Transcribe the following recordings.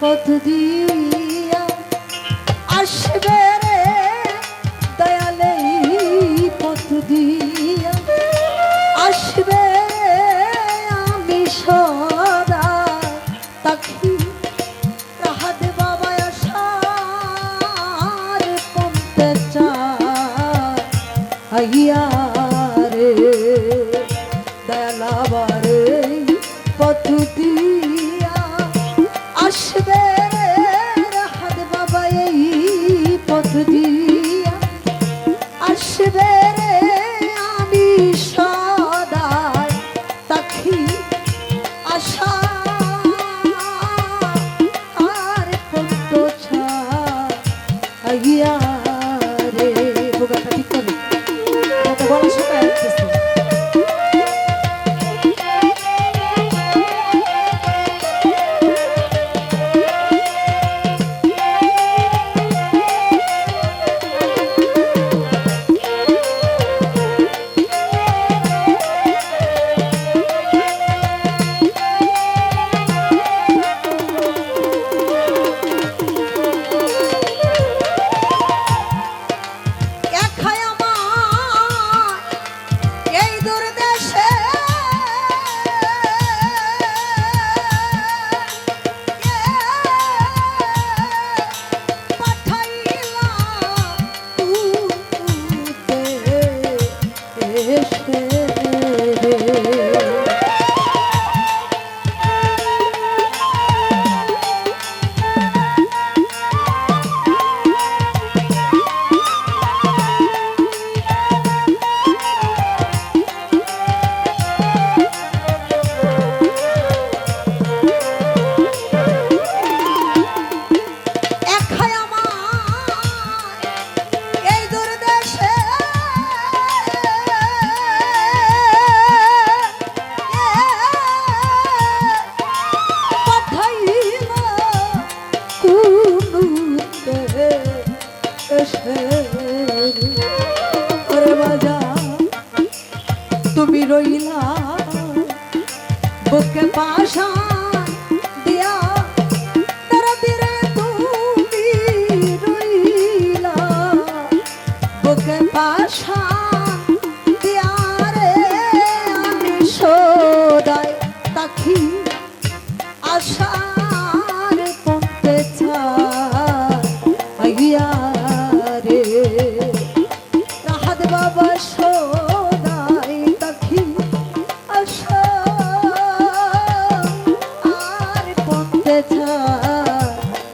পথ দিয়া আসবে রে দয়ালে পথ দিয়া। আসবে আমি সদা তাকি রাহাত বাবা আসার পন্তে চা আইয়া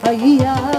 ஐயா.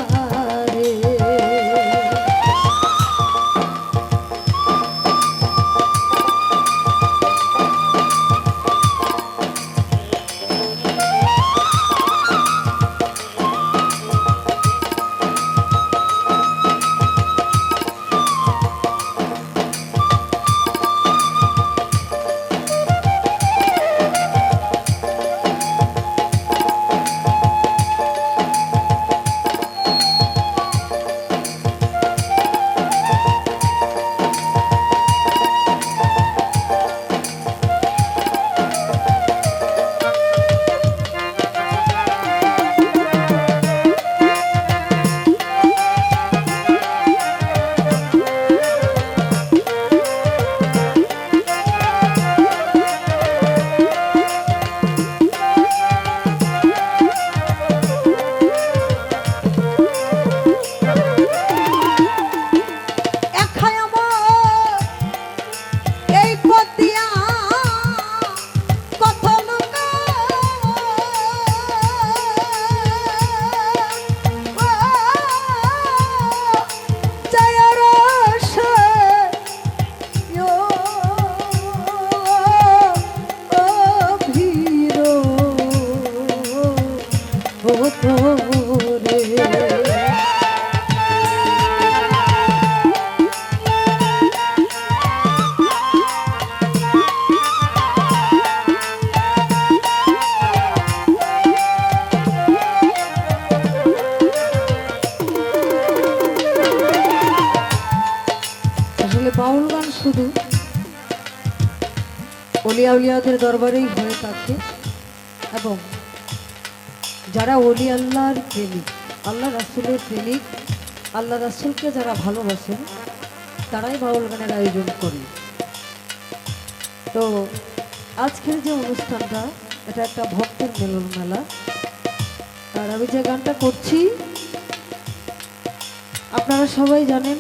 আউলিয়াদের দরবারেই হয়ে থাকে। এবং যারা অলি আল্লাহর প্রেমিক, আল্লাহ রাসুলের প্রেমিক, আল্লাহ রাসুলকে যারা ভালোবাসেন, তারাই বাউল গানের আয়োজন করে। তো আজকের যে অনুষ্ঠানটা, এটা একটা ভক্তের মেলন মেলা আর আমি যে গানটা করছি, আপনারা সবাই জানেন,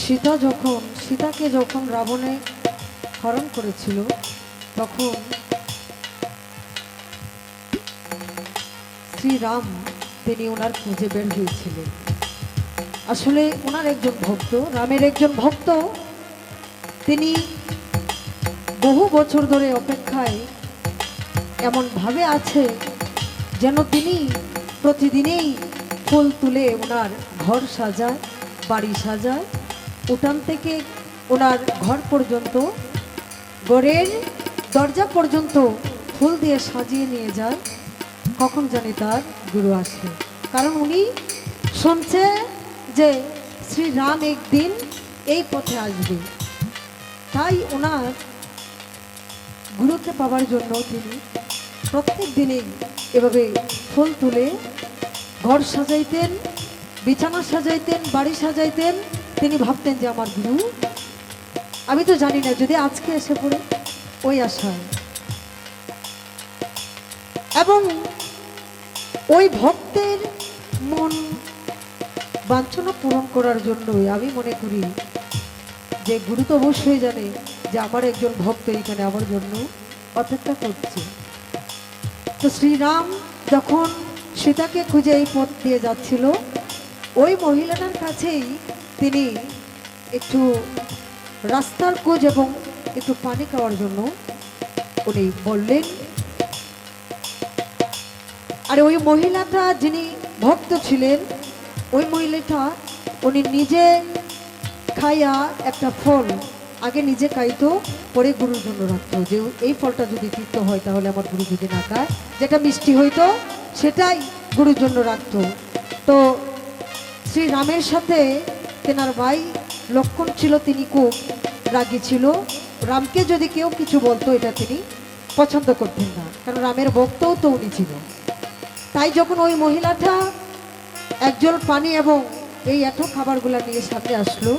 সীতা যখন সীতাকে যখন রাবণে হরণ করেছিল, তখন শ্রীরাম, তিনি ওনার খুঁজে বের হয়েছিলেন। আসলে ওনার একজন ভক্ত, রামের একজন ভক্ত, তিনি বহু বছর ধরে অপেক্ষায় এমন ভাবে আছে যেন তিনি প্রতিদিনেই ফুল তুলে ওনার ঘর সাজায়, বাড়ি সাজায়, উঠান থেকে ওনার ঘর পর্যন্ত, গড়ের দরজা পর্যন্ত ফুল দিয়ে সাজিয়ে নিয়ে যায়। কখন জানি তার গুরু আসে কারণ উনি শুনছে যে শ্রীরাম একদিন এই পথে আসবে। তাই ওনার গুরুকে পাওয়ার জন্য তিনি প্রত্যেক দিনেই এভাবে ফুল তুলে ঘর সাজাইতেন, বিছানা সাজাইতেন, বাড়ি সাজাইতেন। তিনি ভাবতেন যে আমার গুরু আমি তো জানি না, যদি আজকে এসে পড়ে, ওই আশায় এবং ওই ভক্তের মন বাঞ্ছনা পূরণ করার জন্যই আমি মনে করি যে গুরু তো অবশ্যই জানে যে আমার একজন ভক্ত এখানে আমার জন্য অপেক্ষা করছে। তো শ্রীরাম যখন সীতাকে খুঁজে এই পথ দিয়ে যাচ্ছিল, ওই মহিলাটার কাছেই তিনি একটু রাস্তার খোঁজ এবং একটু পানি খাওয়ার জন্য উনি বললেন, আর ওই মহিলাটা যিনি ভক্ত ছিলেন, ওই মহিলাটা উনি নিজে খাইয়া একটা ফল আগে নিজে খাইতো, পরে গুরুর জন্য রাখতো। যে এই ফলটা যদি তিক্ত হয় তাহলে আমার গুরু যদি না খায়, যেটা মিষ্টি হইতো সেটাই গুরুর জন্য রাখতো। তো শ্রী রামের সাথে তেনার ভাই লক্ষণ ছিল, তিনি খুব রাগী ছিল। রামকে যদি কেউ কিছু বলতো এটা তিনি পছন্দ করতেন না, কারণ রামের ভক্তও তো উনি ছিল। তাই যখন ওই মহিলাটা একজল পানি এবং এই এত খাবারগুলো নিয়ে সামনে আসলো,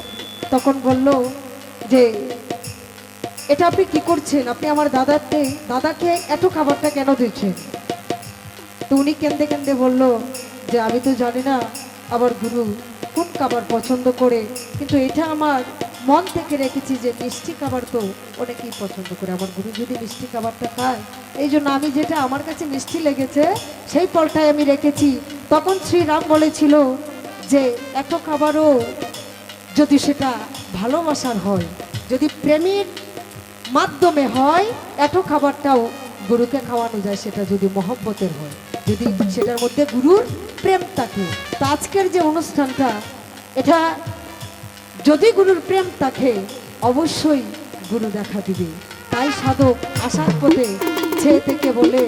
তখন বলল যে, এটা আপনি কি করছেন? আপনি আমার দাদাতে, দাদাকে এত খাবারটা কেন দিচ্ছেন? তো উনি কেন্দে কেন্দে বলল যে, আমি তো জানি না আমার গুরু কোন খাবার পছন্দ করে, কিন্তু এটা আমার মন থেকে রেখেছি যে মিষ্টি খাবার তো অনেকেই পছন্দ করে। আমার গুরু যদি মিষ্টি খাবারটা খায়, এই জন্য আমি যেটা আমার কাছে মিষ্টি লেগেছে, সেই ফলটাই আমি রেখেছি। তখন শ্রীরাম বলেছিল যে, এত খাবারও যদি সেটা ভালোবাসার হয়, যদি প্রেমের মাধ্যমে হয়, এত খাবারটাও গুরুকে খাওয়ানো যায়, সেটা যদি মহব্বতের হয়। যদি সেটার মধ্যে গুরুর প্রেম থাকে। তো আজকের যে অনুষ্ঠানটা, এটা যদি গুরুর প্রেম থাকে অবশ্যই গুরু দেখা দিবে। তাই সাধক আশার পথে ছেয়ে থেকে বলে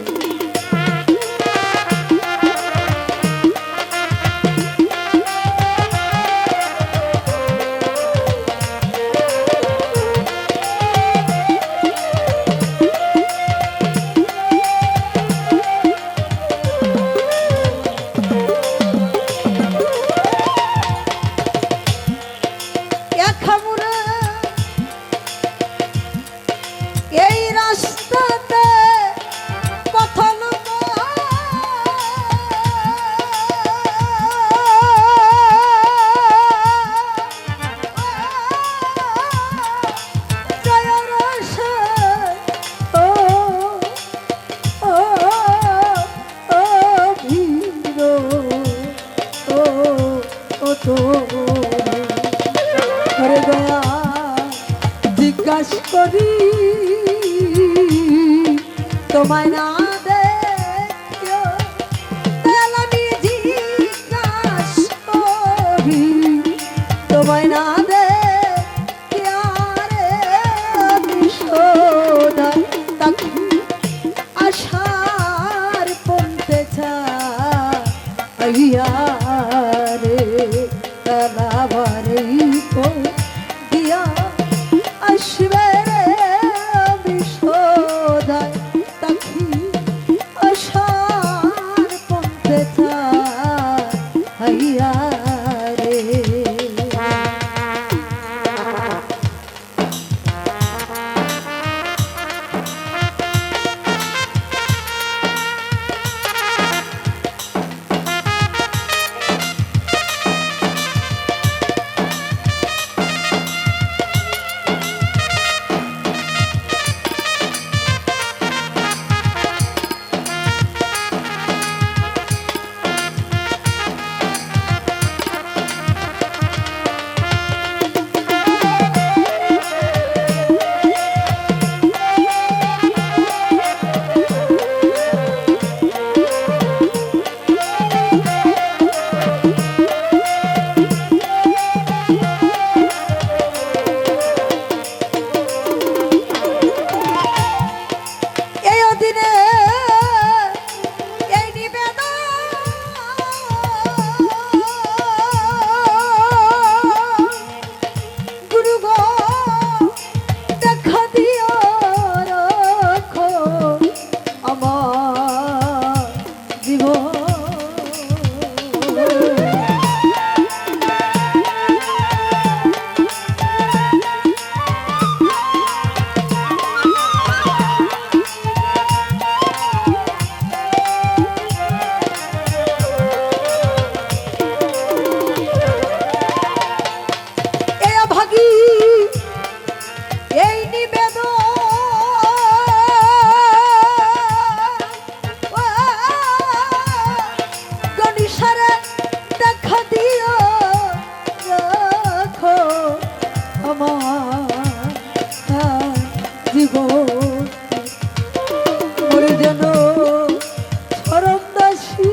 দাসী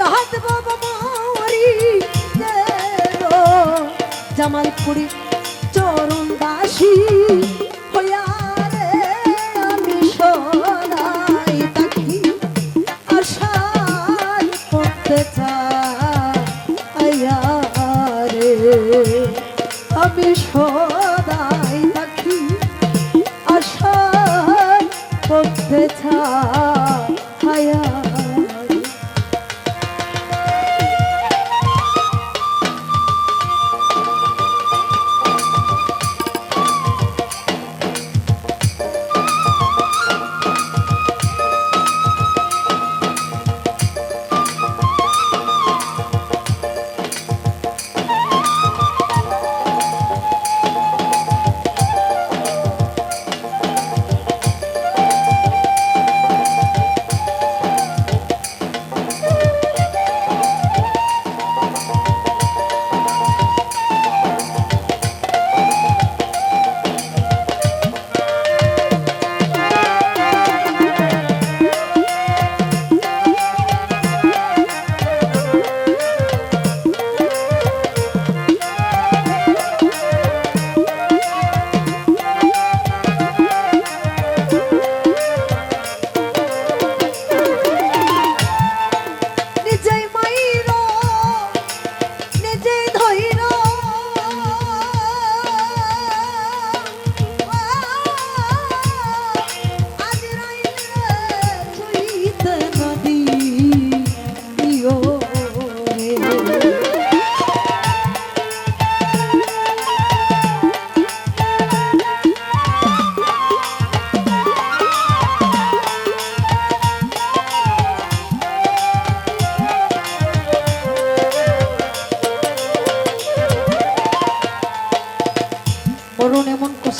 রাহাত বাবা মারি জামালপুরি চরণ দাসী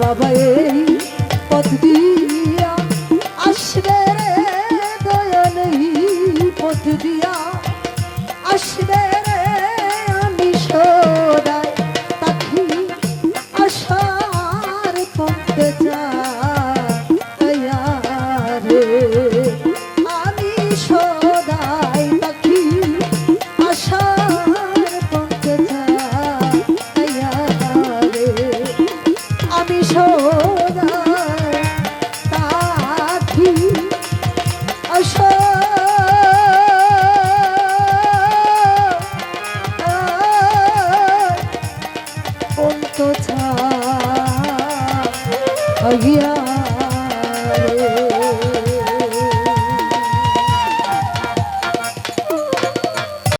বাবা এই